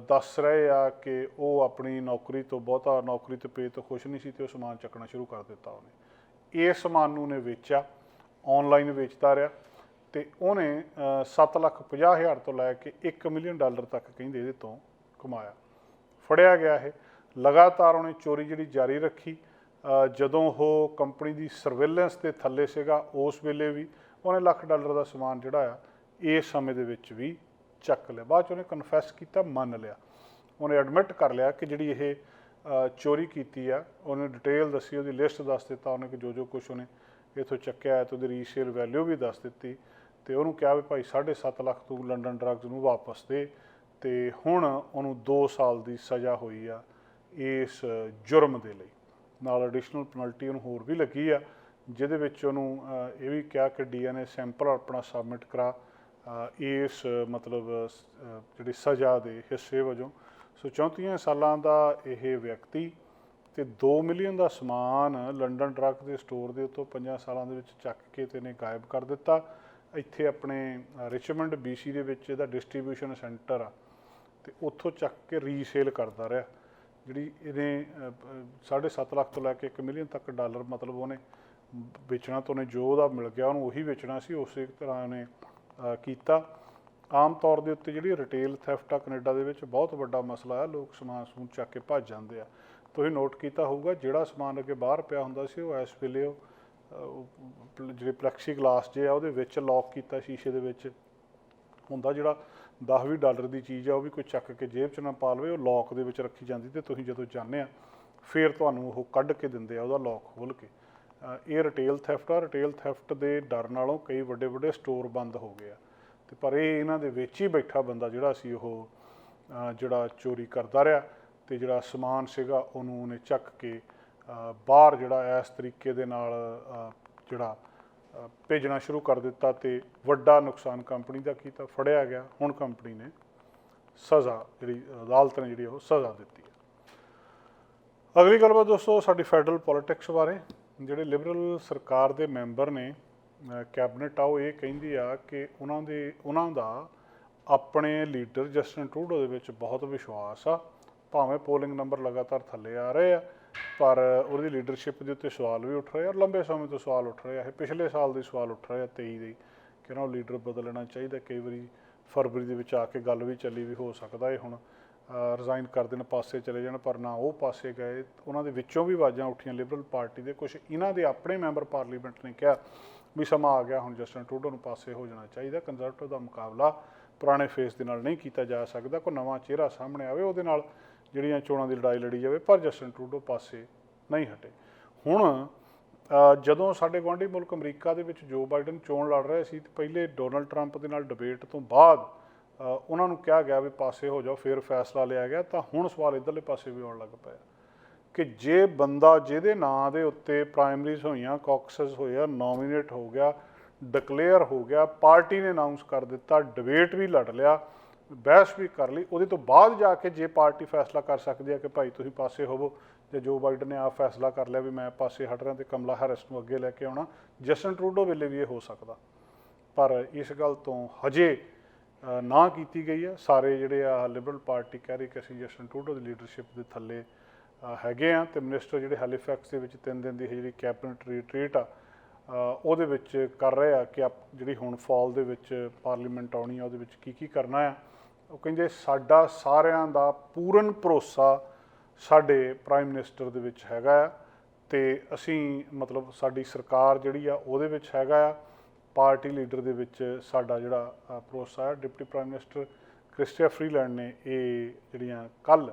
ਦੱਸ ਰਹੇ ਆ ਕਿ ਉਹ ਆਪਣੀ ਨੌਕਰੀ ਤੋਂ ਬਹੁਤਾ ਨੌਕਰੀ ਤੇ ਪੇ ਤੋਂ ਖੁਸ਼ ਨਹੀਂ ਸੀ ਤੇ ਉਹ ਸਮਾਨ ਚੱਕਣਾ ਸ਼ੁਰੂ ਕਰ ਦਿੱਤਾ ਉਹਨੇ। ਇਹ ਸਮਾਨ ਨੂੰ ਨੇ ਵੇਚਿਆ ਆਨਲਾਈਨ ਵੇਚਦਾ ਰਿਹਾ ਤੇ ਉਹਨੇ 7 ਲੱਖ 50 ਹਜ਼ਾਰ ਤੋਂ ਲੈ ਕੇ 1 ਮਿਲੀਅਨ ਡਾਲਰ ਤੱਕ ਕਹਿੰਦੇ ਇਹਦੇ ਤੋਂ ਕਮਾਇਆ। ਫੜਿਆ ਗਿਆ ਇਹ। ਲਗਾਤਾਰ ਉਹਨੇ ਚੋਰੀ ਜਿਹੜੀ ਜਾਰੀ ਰੱਖੀ। ਜਦੋਂ ਉਹ ਕੰਪਨੀ ਦੀ ਸਰਵੇਲੈਂਸ ਦੇ ਥੱਲੇ ਸੀਗਾ, ਉਸ ਵੇਲੇ ਵੀ ਉਹਨੇ ਲੱਖ ਡਾਲਰ ਦਾ ਸਮਾਨ ਜਿਹੜਾ ਆ ਇਸ ਸਮੇਂ ਦੇ ਵਿੱਚ ਵੀ ਚੱਕ ਲਿਆ। ਬਾਅਦ ਚ ਉਹਨੇ ਕਨਫੈਸ ਕੀਤਾ, ਮੰਨ ਲਿਆ। ਉਹਨੇ ਐਡਮਿਟ ਕਰ ਲਿਆ ਕਿ ਜਿਹੜੀ ਇਹ ਚੋਰੀ ਕੀਤੀ ਆ, ਉਹਨੇ ਡਿਟੇਲ ਦੱਸੀ, ਉਹਦੀ ਲਿਸਟ ਦੱਸ ਦਿੱਤਾ, ਉਹਨੇ ਕਿ ਜੋ ਜੋ ਕੁਝ ਉਹਨੇ ਇਥੋਂ ਚੱਕਿਆ ਹੈ ਤੇ ਉਹਦੀ ਰੀਸੇਲ ਵੈਲਿਊ ਵੀ ਦੱਸ ਦਿੱਤੀ ਤੇ ਉਹਨੂੰ ਕਿਹਾ ਵੀ ਭਾਈ 7.5 ਲੱਖ ਤੂੰ ਲੰਡਨ ਡਰੱਗਸ ਨੂੰ ਵਾਪਸ ਦੇ ਤੇ ਹੁਣ ਉਹਨੂੰ 2 ਸਾਲ ਦੀ ਸਜ਼ਾ ਹੋਈ ਆ ਇਸ ਜੁਰਮ ਦੇ ਲਈ। ਨਾਲ ਐਡੀਸ਼ਨਲ ਪੈਨਲਟੀ ਉਹਨੂੰ ਹੋਰ ਵੀ ਲੱਗੀ ਆ ਜਿਹਦੇ ਵਿੱਚ ਉਹਨੂੰ ਇਹ ਵੀ ਕਿਹਾ ਕਿ ਡੀਐਨਏ ਸੈਂਪਲ ਆਪਣਾ ਸਬਮਿਟ ਕਰਾ ਇਸ ਮਤਲਬ ਜਿਹੜੀ ਸਜ਼ਾ ਦੇ ਹਿੱਸੇ ਵਜੋਂ। ਸੋ 34 ਸਾਲਾਂ ਦਾ ਇਹ ਵਿਅਕਤੀ ਤੇ 2 ਮਿਲੀਅਨ ਦਾ ਸਮਾਨ ਲੰਡਨ ਟਰੱਕ ਦੇ ਸਟੋਰ ਦੇ ਉੱਤੋਂ 5 ਸਾਲਾਂ ਦੇ ਵਿੱਚ ਚੱਕ ਕੇ ਤੇ ਨੇ ਗਾਇਬ ਕਰ ਦਿੱਤਾ। ਇੱਥੇ ਆਪਣੇ ਅ, ਰਿਚਮੰਡ BC ਦੇ ਵਿੱਚ ਇਹਦਾ ਡਿਸਟ੍ਰੀਬਿਊਸ਼ਨ ਸੈਂਟਰ ਆ ਤੇ ਉੱਥੋਂ ਚੱਕ ਕੇ ਰੀਸੇਲ ਕਰਦਾ ਰਿਹਾ ਜਿਹੜੀ ਇਹਨੇ 7.5 ਲੱਖ ਤੋਂ ਲੈ ਕੇ 1 ਮਿਲੀਅਨ ਤੱਕ ਡਾਲਰ ਮਤਲਬ ਉਹਨੇ ਵੇਚਣਾ ਤੋਂ ਉਹਨੇ ਜੋ ਉਹਦਾ ਮਿਲ ਗਿਆ, ਉਹਨੂੰ ਉਹੀ ਵੇਚਣਾ ਸੀ, ਉਸੇ ਤਰ੍ਹਾਂ ਉਹਨੇ ਕੀਤਾ। ਆਮ ਤੌਰ ਦੇ ਉੱਤੇ ਜਿਹੜੀ ਰਿਟੇਲ ਥੈਫਟ ਆ ਕੈਨੇਡਾ ਦੇ ਵਿੱਚ ਬਹੁਤ ਵੱਡਾ ਮਸਲਾ ਆ, ਲੋਕ ਸਮਾਨ ਸਮੂਨ ਚੱਕ ਕੇ ਭੱਜ ਜਾਂਦੇ ਆ। ਤੁਸੀਂ ਨੋਟ ਕੀਤਾ ਹੋਊਗਾ, ਜਿਹੜਾ ਸਮਾਨ ਅੱਗੇ ਬਾਹਰ ਪਿਆ ਹੁੰਦਾ ਸੀ, ਉਹ ਇਸ ਵੇਲੇ ਉਹ ਜਿਹੜੇ ਪਲੈਕਸੀ ਗਲਾਸ ਜੇ ਆ, ਉਹਦੇ ਵਿੱਚ ਲੌਕ ਕੀਤਾ ਸ਼ੀਸ਼ੇ ਦੇ ਵਿੱਚ। ਹੁੰਦਾ ਜਿਹੜਾ 10-20 ਡਾਲਰ ਦੀ ਚੀਜ਼ ਆ, ਉਹ ਵੀ ਕੋਈ ਚੱਕ ਕੇ ਜੇਬ 'ਚ ਨਾ ਪਾ ਲਵੇ, ਉਹ ਲੌਕ ਦੇ ਵਿੱਚ ਰੱਖੀ ਜਾਂਦੀ ਤੇ ਤੁਸੀਂ ਜਦੋਂ ਜਾਂਦੇ ਆ, ਫਿਰ ਤੁਹਾਨੂੰ ਉਹ ਕੱਢ ਕੇ ਦਿੰਦੇ ਆ, ਉਹਦਾ ਲੌਕ ਖੋਲ ਕੇ। ਇਹ ਰਿਟੇਲ ਥੈਫਟ ਆ। ਰਿਟੇਲ ਥੈਫਟ ਦੇ ਡਰ ਨਾਲੋਂ ਕਈ ਵੱਡੇ ਵੱਡੇ ਸਟੋਰ ਬੰਦ ਹੋ ਗਏ ਆ। ਤੇ ਪਰ ਇਹ ਇਹਨਾਂ ਦੇ ਵਿੱਚ ਹੀ ਬੈਠਾ ਬੰਦਾ ਜਿਹੜਾ ਸੀ ਉਹ ਜਿਹੜਾ ਚੋਰੀ ਕਰਦਾ ਰਿਹਾ ਤੇ ਜਿਹੜਾ ਸਮਾਨ ਸੀਗਾ ਉਹਨੂੰ ਉਹਨੇ ਚੱਕ ਕੇ ਬਾਹਰ ਜਿਹੜਾ ਇਸ ਤਰੀਕੇ ਦੇ ਨਾਲ ਜਿਹੜਾ ਭੇਜਣਾ ਸ਼ੁਰੂ ਕਰ ਦਿੱਤਾ ਤੇ ਵੱਡਾ ਨੁਕਸਾਨ ਕੰਪਨੀ ਦਾ ਕੀਤਾ, ਫੜਿਆ ਗਿਆ। ਹੁਣ ਕੰਪਨੀ ਨੇ ਸਜ਼ਾ ਜਿਹੜੀ, ਅਦਾਲਤ ਨੇ ਜਿਹੜੀ ਉਹ ਸਜ਼ਾ ਦਿੱਤੀ ਹੈ। ਅਗਲੀ ਗੱਲਬਾਤ ਦੋਸਤੋ, ਸਾਡੀ ਫੈਡਰਲ ਪੋਲਿਟਿਕਸ ਬਾਰੇ। ਜਿਹੜੇ ਲਿਬਰਲ ਸਰਕਾਰ ਦੇ ਮੈਂਬਰ ਨੇ ਕੈਬਨਿਟ ਆ, ਉਹ ਇਹ ਕਹਿੰਦੀ ਆ ਕਿ ਉਹਨਾਂ ਦੇ, ਉਹਨਾਂ ਦਾ ਆਪਣੇ ਲੀਡਰ ਜਸਟਨ ਟਰੂਡੋ ਦੇ ਵਿੱਚ ਬਹੁਤ ਵਿਸ਼ਵਾਸ ਆ। ਭਾਵੇਂ ਪੋਲਿੰਗ ਨੰਬਰ ਲਗਾਤਾਰ ਥੱਲੇ ਆ ਰਹੇ ਆ, ਪਰ ਉਹਦੀ ਲੀਡਰਸ਼ਿਪ ਦੇ ਉੱਤੇ ਸਵਾਲ ਵੀ ਉੱਠ ਰਹੇ ਆ, ਔਰ ਲੰਬੇ ਸਮੇਂ ਤੋਂ ਸਵਾਲ ਉੱਠ ਰਹੇ ਆ। ਇਹ ਪਿਛਲੇ ਸਾਲ ਦੇ ਸਵਾਲ ਉੱਠ ਰਹੇ ਆ 23 ਦੇ, ਕਿ ਉਹਨਾਂ ਨੂੰ ਲੀਡਰ ਬਦਲਣਾ ਚਾਹੀਦਾ, ਕਈ ਵਾਰੀ ਫਰਵਰੀ ਦੇ ਵਿੱਚ ਆ ਕੇ ਗੱਲ ਵੀ ਚੱਲੀ ਵੀ ਹੋ ਸਕਦਾ ਇਹ ਹੁਣ। ਰਿਜ਼ਾਈਨ ਕਰ ਦੇਣ, ਪਾਸੇ ਚਲੇ ਜਾਣ, ਪਰ ਨਾ ਉਹ ਪਾਸੇ ਗਏ। ਉਹਨਾਂ ਦੇ ਵਿੱਚੋਂ ਵੀ ਆਵਾਜ਼ਾਂ ਉੱਠੀਆਂ ਲਿਬਰਲ ਪਾਰਟੀ ਦੇ। ਕੁਝ ਇਹਨਾਂ ਦੇ ਆਪਣੇ ਮੈਂਬਰ ਪਾਰਲੀਮੈਂਟ ਨੇ ਕਿਹਾ ਵੀ ਸਮਾਂ ਆ ਗਿਆ, ਹੁਣ ਜਸਟਨ ਟਰੂਡੋ ਨੂੰ ਪਾਸੇ ਹੋ ਜਾਣਾ ਚਾਹੀਦਾ। ਕੰਜ਼ਰਵੇਟਿਵ ਦਾ ਮੁਕਾਬਲਾ ਪੁਰਾਣੇ ਫੇਸ ਦੇ ਨਾਲ ਨਹੀਂ ਕੀਤਾ ਜਾ ਸਕਦਾ। ਕੋਈ ਨਵਾਂ ਚਿਹਰਾ ਸਾਹਮਣੇ ਆਵੇ, ਉਹਦੇ ਨਾਲ ਜਿਹੜੀਆਂ ਚੋਣਾਂ ਦੀ ਲੜਾਈ ਲੜੀ ਜਾਵੇ, ਪਰ ਜਸਟਨ ਟਰੂਡੋ ਪਾਸੇ ਨਹੀਂ ਹਟੇ। ਹੁਣ ਜਦੋਂ ਸਾਡੇ ਗੁਆਂਢੀ ਮੁਲਕ ਅਮਰੀਕਾ ਦੇ ਵਿੱਚ ਜੋ ਬਾਈਡਨ ਚੋਣ ਲੜ ਰਿਹਾ ਸੀ, ਤੇ ਪਹਿਲੇ ਡੋਨਲਡ ਟਰੰਪ ਦੇ ਨਾਲ ਡਿਬੇਟ ਤੋਂ ਬਾਅਦ ਉਹਨਾਂ ਨੂੰ ਕਿਹਾ ਗਿਆ ਵੀ ਪਾਸੇ ਹੋ ਜਾਓ, ਫਿਰ ਫੈਸਲਾ ਲਿਆ ਗਿਆ, ਤਾਂ ਹੁਣ ਸਵਾਲ ਇਧਰਲੇ ਪਾਸੇ ਵੀ ਆਉਣ ਲੱਗ ਪਿਆ ਕਿ ਜੇ ਬੰਦਾ ਜਿਹਦੇ ਨਾਂ ਦੇ ਉੱਤੇ ਪ੍ਰਾਇਮਰੀਜ਼ ਹੋਈਆਂ ਕਾਕਸਸ ਹੋਇਆ ਨੋਮੀਨੇਟ ਹੋ ਗਿਆ ਡਿਕਲੇਅਰ ਹੋ ਗਿਆ ਪਾਰਟੀ ਨੇ ਅਨਾਉਂਸ ਕਰ ਦਿੱਤਾ ਡਿਬੇਟ ਵੀ ਲੜ ਲਿਆ, ਬਹਿਸ ਵੀ ਕਰ ਲਈ, ਉਹਦੇ ਤੋਂ ਬਾਅਦ ਜਾ ਕੇ ਜੇ ਪਾਰਟੀ ਫੈਸਲਾ ਕਰ ਸਕਦੀ ਹੈ ਕਿ ਭਾਈ ਤੁਸੀਂ ਪਾਸੇ ਹੋਵੋ ਜੇ ਜੋ ਬਾਈਡਨ ਨੇ ਆ ਫੈਸਲਾ ਕਰ ਲਿਆ ਵੀ ਮੈਂ ਪਾਸੇ ਹਟ ਰਿਹਾ ਤੇ ਕਮਲਾ ਹੈਰਿਸ ਨੂੰ ਅੱਗੇ ਲੈ ਕੇ ਆਉਣਾ, ਜਸਟਨ ਟਰੂਡੋ ਵੇਲੇ ਵੀ ਇਹ ਹੋ ਸਕਦਾ। ਪਰ ਇਸ ਗੱਲ ਤੋਂ ਹਜੇ ਨਾ ਕੀਤੀ ਗਈ ਹੈ। ਸਾਰੇ ਜਿਹੜੇ ਆ ਲਿਬਰਲ ਪਾਰਟੀ ਕਹਿ ਰਹੀ ਕਿ ਅਸੀਂ ਜਸਟਨ ਟਰੂਡੋ ਦੀ ਲੀਡਰਸ਼ਿਪ ਦੇ ਥੱਲੇ ਹੈਗੇ ਆ ਤੇ ਮਿਨਿਸਟਰ ਜਿਹੜੇ ਹੈਲੀਫੈਕਸ ਦੇ ਵਿੱਚ ਤਿੰਨ ਦਿਨ ਦੀ ਇਹ ਜਿਹੜੀ ਕੈਬਨਿਟ ਰਿਟਰੀਟ ਆ ਉਹਦੇ ਵਿੱਚ ਕਰ ਰਹੇ ਆ ਕਿ ਆਪ ਜਿਹੜੀ ਹੁਣ ਫਾਲ ਦੇ ਵਿੱਚ ਪਾਰਲੀਮੈਂਟ ਆਉਣੀ ਆ, ਉਹਦੇ ਵਿੱਚ ਕੀ ਕੀ ਕਰਨਾ ਆ। ਉਹ ਕਹਿੰਦੇ ਸਾਡਾ ਸਾਰਿਆਂ ਦਾ ਪੂਰਨ ਭਰੋਸਾ ਸਾਡੇ ਪ੍ਰਾਈਮ ਮਿਨਿਸਟਰ ਦੇ ਵਿੱਚ ਹੈਗਾ ਆ ਤੇ ਅਸੀਂ ਮਤਲਬ ਸਾਡੀ ਸਰਕਾਰ ਜਿਹੜੀ ਆ ਉਹਦੇ ਵਿੱਚ ਹੈਗਾ ਆ। ਪਾਰਟੀ ਲੀਡਰ ਦੇ ਵਿੱਚ ਸਾਡਾ ਜਿਹੜਾ ਭਰੋਸਾ ਹੈ, deputy prime minister Chrystia Freeland ਨੇ ਇਹ ਜਿਹੜੀਆਂ ਕੱਲ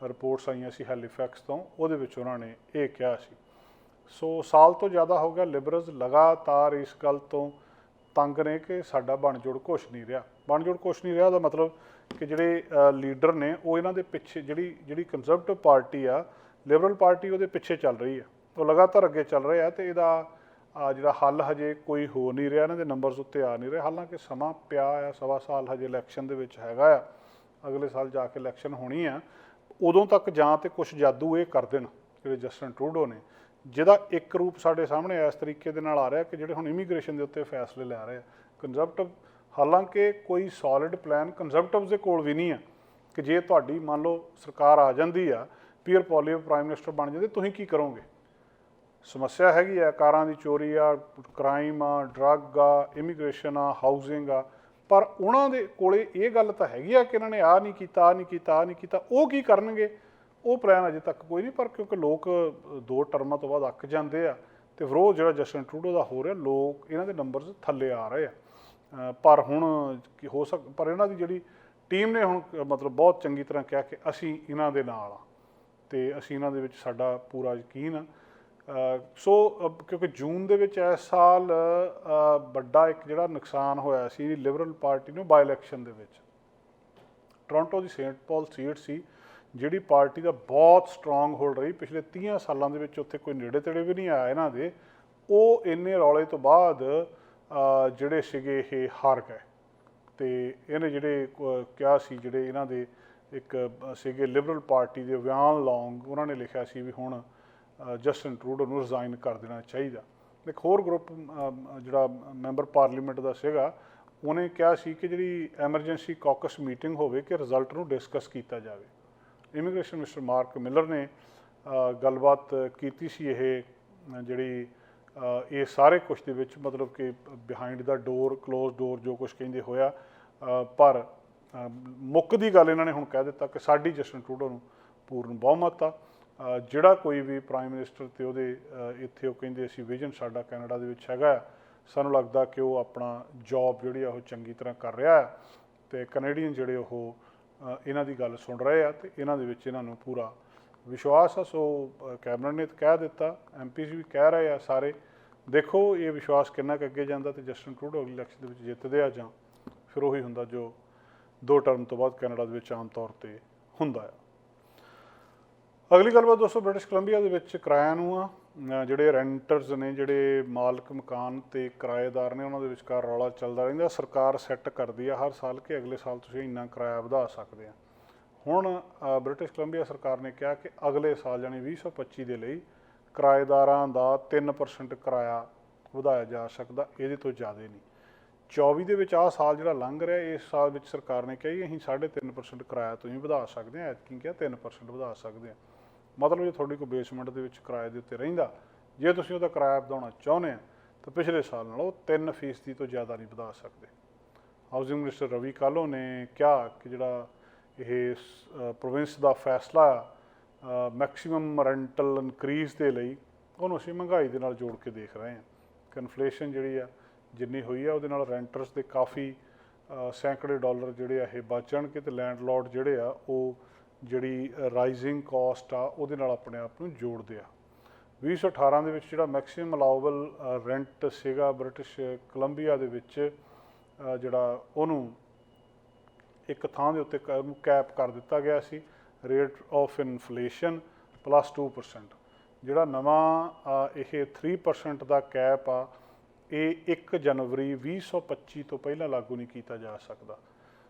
ਰਿਪੋਰਟਸ ਆਈਆਂ ਸੀ ਹੈਲੀਫੈਕਸ ਤੋਂ, ਉਹਦੇ ਵਿੱਚ ਉਹਨਾਂ ਨੇ ਇਹ ਕਿਹਾ ਸੀ। ਸੋ ਸਾਲ ਤੋਂ ਜ਼ਿਆਦਾ ਹੋ ਗਿਆ ਲਿਬਰਲਸ ਲਗਾਤਾਰ ਇਸ ਗੱਲ ਤੋਂ ਤੰਗ ਨੇ ਕਿ ਸਾਡਾ ਬਣਜੋੜ ਕੁਛ ਨਹੀਂ ਰਿਹਾ। ਬਣਜੋੜ ਕੁਛ ਨਹੀਂ ਰਿਹਾ ਦਾ ਮਤਲਬ ਕਿ ਜਿਹੜੇ ਲੀਡਰ ਨੇ, ਉਹ ਇਹਨਾਂ ਦੇ ਪਿੱਛੇ ਜਿਹੜੀ ਜਿਹੜੀ ਕੰਜ਼ਰਵੇਟਿਵ ਪਾਰਟੀ ਆ, ਲਿਬਰਲ ਪਾਰਟੀ ਉਹਦੇ ਪਿੱਛੇ ਚੱਲ ਰਹੀ ਆ ਉਹ ਲਗਾਤਾਰ ਅੱਗੇ ਚੱਲ ਰਿਹਾ ਆ ਤੇ ਇਹਦਾ ਆ ਜਿਹੜਾ ਹੱਲ ਹਜੇ ਕੋਈ ਹੋ ਨਹੀਂ ਰਿਹਾ, ਇਹਨਾਂ ਦੇ ਨੰਬਰਸ ਉੱਤੇ ਆ ਨਹੀਂ ਰਿਹਾ। ਹਾਲਾਂਕਿ ਸਮਾਂ ਪਿਆ ਆ, ਸਵਾ ਸਾਲ ਹਜੇ ਇਲੈਕਸ਼ਨ ਦੇ ਵਿੱਚ ਹੈਗਾ ਆ। ਅਗਲੇ ਸਾਲ ਜਾ ਕੇ ਇਲੈਕਸ਼ਨ ਹੋਣੀ ਆ। ਉਦੋਂ ਤੱਕ ਜਾਂ ਤੇ ਕੁਝ ਜਾਦੂ ਇਹ ਕਰ ਦੇਣ, ਜਿਹੜੇ ਜਸਟਨ ਟਰੂਡੋ ਨੇ। ਜਿਹਦਾ ਇੱਕ ਰੂਪ ਸਾਡੇ ਸਾਹਮਣੇ ਇਸ ਤਰੀਕੇ ਦੇ ਨਾਲ ਆ ਰਿਹਾ ਕਿ ਜਿਹੜੇ ਹੁਣ ਇਮੀਗ੍ਰੇਸ਼ਨ ਦੇ ਉੱਤੇ ਫੈਸਲੇ ਲੈ ਰਹੇ ਆ। ਕੰਜ਼ਰਵਟਿਵ ਹਾਲਾਂਕਿ ਕੋਈ ਸੋਲਿਡ ਪਲਾਨ ਕੰਜ਼ਰਵਟਿਵਸ ਦੇ ਕੋਲ ਵੀ ਨਹੀਂ ਆ ਕਿ ਜੇ ਤੁਹਾਡੀ ਮੰਨ ਲਓ ਸਰਕਾਰ ਆ ਜਾਂਦੀ ਆ ਪੀਅਰ ਪੋਲੀਓ ਪ੍ਰਾਈਮ ਮਿਨਿਸਟਰ ਬਣ ਜਾਂਦੇ, ਤੁਸੀਂ ਕੀ ਕਰੋਗੇ? ਸਮੱਸਿਆ ਹੈਗੀ ਆ, ਕਾਰਾਂ ਦੀ ਚੋਰੀ ਆ ਕ੍ਰਾਈਮ ਆ ਡਰੱਗ ਆ ਇਮੀਗ੍ਰੇਸ਼ਨ ਆ ਹਾਊਸਿੰਗ ਆ। ਪਰ ਉਹਨਾਂ ਦੇ ਕੋਲੇ ਇਹ ਗੱਲ ਤਾਂ ਹੈਗੀ ਆ ਕਿ ਇਹਨਾਂ ਨੇ ਆ ਨਹੀਂ ਕੀਤਾ ਆ ਨਹੀਂ ਕੀਤਾ ਆ ਨਹੀਂ ਕੀਤਾ, ਉਹ ਕੀ ਕਰਨਗੇ? ਉਹ ਪਲਾਨ ਅਜੇ ਤੱਕ ਕੋਈ ਨਹੀਂ, ਪਰ ਕਿਉਂਕਿ ਲੋਕ ਦੋ ਟਰਮਾਂ ਤੋਂ ਬਾਅਦ ਅੱਕ ਜਾਂਦੇ ਆ ਤੇ ਵਿਰੋਧ ਜਿਹੜਾ ਜਸਟਨ ਟਰੂਡੋ ਦਾ ਹੋ ਰਿਹਾ, ਲੋਕ ਇਹਨਾਂ ਦੇ ਨੰਬਰਸ ਥੱਲੇ ਆ ਰਹੇ ਆ। ਪਰ ਹੁਣ ਕੀ ਹੋ ਸਕ, ਪਰ ਇਹਨਾਂ ਦੀ ਜਿਹੜੀ ਟੀਮ ਨੇ ਹੁਣ ਮਤਲਬ ਬਹੁਤ ਚੰਗੀ ਤਰ੍ਹਾਂ ਕਿਹਾ ਕਿ ਅਸੀਂ ਇਹਨਾਂ ਦੇ ਨਾਲ ਆ ਤੇ ਅਸੀਂ ਇਹਨਾਂ ਦੇ ਵਿੱਚ ਸਾਡਾ ਪੂਰਾ ਯਕੀਨ ਆ। ਸੋ ਕਿਉਂਕਿ ਜੂਨ ਦੇ ਵਿੱਚ ਇਸ ਸਾਲ ਵੱਡਾ ਇੱਕ ਜਿਹੜਾ ਨੁਕਸਾਨ ਹੋਇਆ ਸੀ ਲਿਬਰਲ ਪਾਰਟੀ ਨੂੰ ਬਾਈ ਇਲੈਕਸ਼ਨ ਦੇ ਵਿੱਚ। ਟੋਰਾਂਟੋ ਦੀ ਸੇਂਟ ਪਾਲ ਸੀਟ ਸੀ, ਜਿਹੜੀ ਪਾਰਟੀ ਦਾ ਬਹੁਤ ਸਟਰੋਂਗ ਹੋਲਡ ਰਹੀ। ਪਿਛਲੇ 30 ਸਾਲਾਂ ਦੇ ਵਿੱਚ ਉੱਥੇ ਕੋਈ ਨੇੜੇ ਤੇੜੇ ਵੀ ਨਹੀਂ ਆਇਆ ਇਹਨਾਂ ਦੇ। ਉਹ ਇੰਨੇ ਰੌਲੇ ਤੋਂ ਬਾਅਦ ਜਿਹੜੇ ਸੀਗੇ ਇਹ ਹਾਰ ਗਏ। ਤੇ ਇਹਨੇ ਜਿਹੜੇ ਕਿਹਾ ਸੀ ਜਿਹੜੇ ਇਹਨਾਂ ਦੇ ਇੱਕ ਸੀਗੇ ਲਿਬਰਲ ਪਾਰਟੀ ਦੇ ਵਿਆਨ ਲੌਂਗ ਉਹਨਾਂ ਨੇ ਲਿਖਿਆ ਸੀ ਵੀ ਹੁਣ ਜਸਟਿਨ ਟਰੂਡੋ ਨੂੰ ਰਿਜ਼ਾਈਨ ਕਰ ਦੇਣਾ ਚਾਹੀਦਾ। ਇੱਕ ਹੋਰ ਗਰੁੱਪ ਜਿਹੜਾ ਮੈਂਬਰ ਪਾਰਲੀਮੈਂਟ ਦਾ ਸੀਗਾ ਉਹਨੇ ਕਿਹਾ ਸੀ ਕਿ ਜਿਹੜੀ ਐਮਰਜੈਂਸੀ ਕਾਕਸ ਮੀਟਿੰਗ ਹੋਵੇ ਕਿ ਰਿਜ਼ਲਟ ਨੂੰ ਡਿਸਕਸ ਕੀਤਾ ਜਾਵੇ। ਇਮੀਗ੍ਰੇਸ਼ਨ ਮਿਸਟਰ ਮਾਰਕ ਮਿਲਰ ਨੇ ਗੱਲਬਾਤ ਕੀਤੀ ਸੀ ਇਹ ਜਿਹੜੀ ਇਹ ਸਾਰੇ ਕੁਝ ਦੇ ਵਿੱਚ ਮਤਲਬ ਕਿ ਬਿਹਾਈਂਡ ਦਾ ਡੋਰ ক্লোਜ਼ ਡੋਰ ਜੋ ਕੁਝ ਕਹਿੰਦੇ ਹੋਇਆ ਪਰ ਅ, ਮੁੱਖ ਦੀ ਗੱਲ ਇਹਨਾਂ ਨੇ ਹੁਣ ਕਹਿ ਦਿੱਤਾ ਕਿ ਸਾਡੀ ਜਸਟਨ ਟਰੂਡੋ ਨੂੰ ਪੂਰਨ ਬਹੁਮਤ ਆ। ਜਿਹੜਾ ਕੋਈ ਵੀ ਪ੍ਰਾਈਮ ਮਿਨਿਸਟਰ ਤੇ ਉਹਦੇ ਇੱਥੇ ਉਹ ਕਹਿੰਦੇ ਅਸੀਂ ਵਿਜ਼ਨ ਸਾਡਾ ਕੈਨੇਡਾ ਦੇ ਵਿੱਚ ਹੈਗਾ ਆ। ਸਾਨੂੰ ਲੱਗਦਾ ਕਿ ਉਹ ਆਪਣਾ ਜੌਬ ਜਿਹੜੀ ਆ ਉਹ ਚੰਗੀ ਤਰ੍ਹਾਂ ਕਰ ਰਿਹਾ ਹੈ ਤੇ ਕੈਨੇਡੀਅਨ ਜਿਹੜੇ ਉਹ ਇਹਨਾਂ ਦੀ ਗੱਲ ਸੁਣ ਰਹੇ ਆ ਤੇ ਇਹਨਾਂ ਦੇ ਵਿੱਚ ਇਹਨਾਂ ਨੂੰ ਪੂਰਾ ਵਿਸ਼ਵਾਸ ਆ ਸੋ ਕੈਬਨਿਟ ਨੇ ਕਹਿ ਦਿੱਤਾ ਐਮਪੀਸ ਵੀ ਕਹਿ ਰਹੇ ਆ ਸਾਰੇ, ਦੇਖੋ ਇਹ ਵਿਸ਼ਵਾਸ ਕਿੰਨਾ ਕੁ ਅੱਗੇ ਜਾਂਦਾ ਤੇ ਜਸਟਨ ਟਰੂਡੋ ਅਗਲੀ ਇਲੈਕਸ਼ਨ ਦੇ ਵਿੱਚ ਜਿੱਤਦੇ ਆ ਜਾਂ ਫਿਰ ਉਹੀ ਹੁੰਦਾ ਜੋ ਦੋ ਟਰਮ ਤੋਂ ਬਾਅਦ ਕੈਨੇਡਾ ਦੇ ਵਿੱਚ ਆਮ ਤੌਰ ਤੇ ਹੁੰਦਾ ਆ ਅਗਲੀ ਗੱਲਬਾਤ ਦੋਸਤੋ ਬ੍ਰਿਟਿਸ਼ ਕੋਲੰਬੀਆ ਦੇ ਵਿੱਚ ਕਿਰਾਇਆ ਨੂੰ ਆ ਜਿਹੜੇ ਰੈਂਟਰਸ ਨੇ, ਜਿਹੜੇ ਮਾਲਕ ਮਕਾਨ ਤੇ ਕਿਰਾਏਦਾਰ ਨੇ, ਉਹਨਾਂ ਦੇ ਵਿਚਕਾਰ ਰੌਲਾ ਚੱਲਦਾ ਰਹਿੰਦਾ, ਸਰਕਾਰ ਸੈੱਟ ਕਰਦੀ ਆ ਹਰ ਸਾਲ ਕਿ ਅਗਲੇ ਸਾਲ ਤੁਸੀਂ ਇੰਨਾ ਕਿਰਾਇਆ ਵਧਾ ਸਕਦੇ ਆ। ਹੁਣ ਬ੍ਰਿਟਿਸ਼ ਕੋਲੰਬੀਆ ਸਰਕਾਰ ਨੇ ਕਿਹਾ ਕਿ ਅਗਲੇ ਸਾਲ ਯਾਨੀ 2025 ਦੇ ਲਈ ਕਿਰਾਏਦਾਰਾਂ ਦਾ 3% ਕਿਰਾਇਆ ਵਧਾਇਆ ਜਾ ਸਕਦਾ, ਇਹਦੇ ਤੋਂ ਜ਼ਿਆਦਾ ਨਹੀਂ। 24 ਦੇ ਵਿੱਚ ਆਹ ਸਾਲ ਜਿਹੜਾ ਲੰਘ ਰਿਹਾ, ਇਸ ਸਾਲ ਵਿੱਚ ਸਰਕਾਰ ਨੇ ਕਿਹਾ ਜੀ, ਅਸੀਂ 3.5% ਕਿਰਾਇਆ ਤੁਸੀਂ ਵਧਾ ਸਕਦੇ ਆ, ਐਤਕੀ ਕਿਹਾ 3% ਵਧਾ ਸਕਦੇ ਆ। ਮਤਲਬ ਜੇ ਤੁਹਾਡੀ ਕੋਈ ਬੇਸਮੈਂਟ ਦੇ ਵਿੱਚ ਕਿਰਾਏ ਦੇ ਉੱਤੇ ਰਹਿੰਦਾ, ਜੇ ਤੁਸੀਂ ਉਹਦਾ ਕਿਰਾਇਆ ਵਧਾਉਣਾ ਚਾਹੁੰਦੇ ਆ, ਤਾਂ ਪਿਛਲੇ ਸਾਲ ਨਾਲੋਂ 3% ਤੋਂ ਜ਼ਿਆਦਾ ਨਹੀਂ ਵਧਾ ਸਕਦੇ। ਹਾਊਸਿੰਗ ਮਿਨਿਸਟਰ ਰਵੀ ਕਾਲੋ ਨੇ ਕਿਹਾ ਕਿ ਜਿਹੜਾ ਇਹ ਪ੍ਰੋਵਿੰਸ ਦਾ ਫੈਸਲਾ ਮੈਕਸਿਮਮ ਰੈਂਟਲ ਇਨਕਰੀਜ਼ ਦੇ ਲਈ ਉਹਨੂੰ ਅਸੀਂ ਮਹਿੰਗਾਈ ਦੇ ਨਾਲ ਜੋੜ ਕੇ ਦੇਖ ਰਹੇ ਹਾਂ। ਕਿ ਇਨਫਲੇਸ਼ਨ ਜਿਹੜੀ ਆ, ਜਿੰਨੀ ਹੋਈ ਆ, ਉਹਦੇ ਨਾਲ ਰੈਂਟਰਸ ਦੇ ਕਾਫੀ ਸੈਂਕੜੇ ਡਾਲਰ ਜਿਹੜੇ ਆ ਇਹ ਬਚਣਗੇ ਜਾਣਗੇ ਤੇ ਲੈਂਡਲੋਰਡ ਜਿਹੜੇ ਆ, ਉਹ ਜਿਹੜੀ ਰਾਈਜ਼ਿੰਗ ਕਾਸਟ ਆ, ਉਹਦੇ ਨਾਲ ਆਪਣੇ ਆਪ ਨੂੰ ਜੋੜਦੇ ਆ। 2018 ਦੇ ਵਿੱਚ ਜਿਹੜਾ ਮੈਕਸਿਮਮ ਅਲਾਉਬਲ ਰੈਂਟ ਸੀਗਾ ਬ੍ਰਿਟਿਸ਼ ਕੋਲੰਬੀਆ ਦੇ ਵਿੱਚ ਜਿਹੜਾ ਉਹਨੂੰ ਇੱਕ ਥਾਂ ਦੇ ਉੱਤੇ ਕ- ਕੈਪ ਕਰ ਦਿੱਤਾ ਗਿਆ ਸੀ ਰੇਟ ਆਫ ਇਨਫਲੇਸ਼ਨ ਪਲੱਸ 2% ਜਿਹੜਾ ਨਵਾਂ ਇਹ 3% ਦਾ ਕੈਪ ਆ, ਇਹ 1 ਜਨਵਰੀ 2025 ਤੋਂ ਪਹਿਲਾਂ ਲਾਗੂ ਨਹੀਂ ਕੀਤਾ ਜਾ ਸਕਦਾ।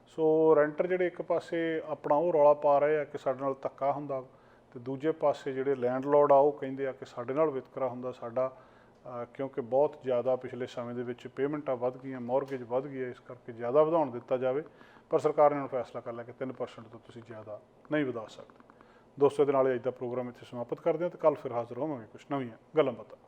ਸੋ ਰੈਂਟਰ ਜਿਹੜੇ ਇੱਕ ਪਾਸੇ ਆਪਣਾ ਉਹ ਰੌਲਾ ਪਾ ਰਹੇ ਆ ਕਿ ਸਾਡੇ ਨਾਲ ਧੱਕਾ ਹੁੰਦਾ ਤੇ ਦੂਜੇ ਪਾਸੇ ਜਿਹੜੇ ਲੈਂਡਲੋਰਡ ਆ, ਉਹ ਕਹਿੰਦੇ ਆ ਕਿ ਸਾਡੇ ਨਾਲ ਵਿਤਕਰਾ ਹੁੰਦਾ, ਸਾਡਾ ਕਿਉਂਕਿ ਬਹੁਤ ਜ਼ਿਆਦਾ ਪਿਛਲੇ ਸਮੇਂ ਦੇ ਵਿੱਚ ਪੇਮੈਂਟਾਂ ਵੱਧ ਗਈਆਂ, ਮੌਰਗੇਜ ਵੱਧ ਗਈ ਹੈ ਇਸ ਕਰਕੇ ਜ਼ਿਆਦਾ ਵਧਾਉਣ ਦਿੱਤਾ ਜਾਵੇ, ਪਰ ਸਰਕਾਰ ਨੇ ਹੁਣ ਫੈਸਲਾ ਕਰ ਲਿਆ ਕਿ 3% ਤੋਂ ਤੁਸੀਂ ਜ਼ਿਆਦਾ ਨਹੀਂ ਵਧਾ ਸਕਦੇ। ਦੋਸਤੋ ਦੇ ਨਾਲ ਅੱਜ ਦਾ ਪ੍ਰੋਗਰਾਮ ਇੱਥੇ ਸਮਾਪਤ ਕਰਦੇ ਹਾਂ ਤੇ ਕੱਲ ਫਿਰ ਹਾਜ਼ਰ ਹੋਵਾਂਗੇ ਕੁਝ ਨਵੀਆਂ ਗੱਲਾਂ ਬਾਤਾਂ।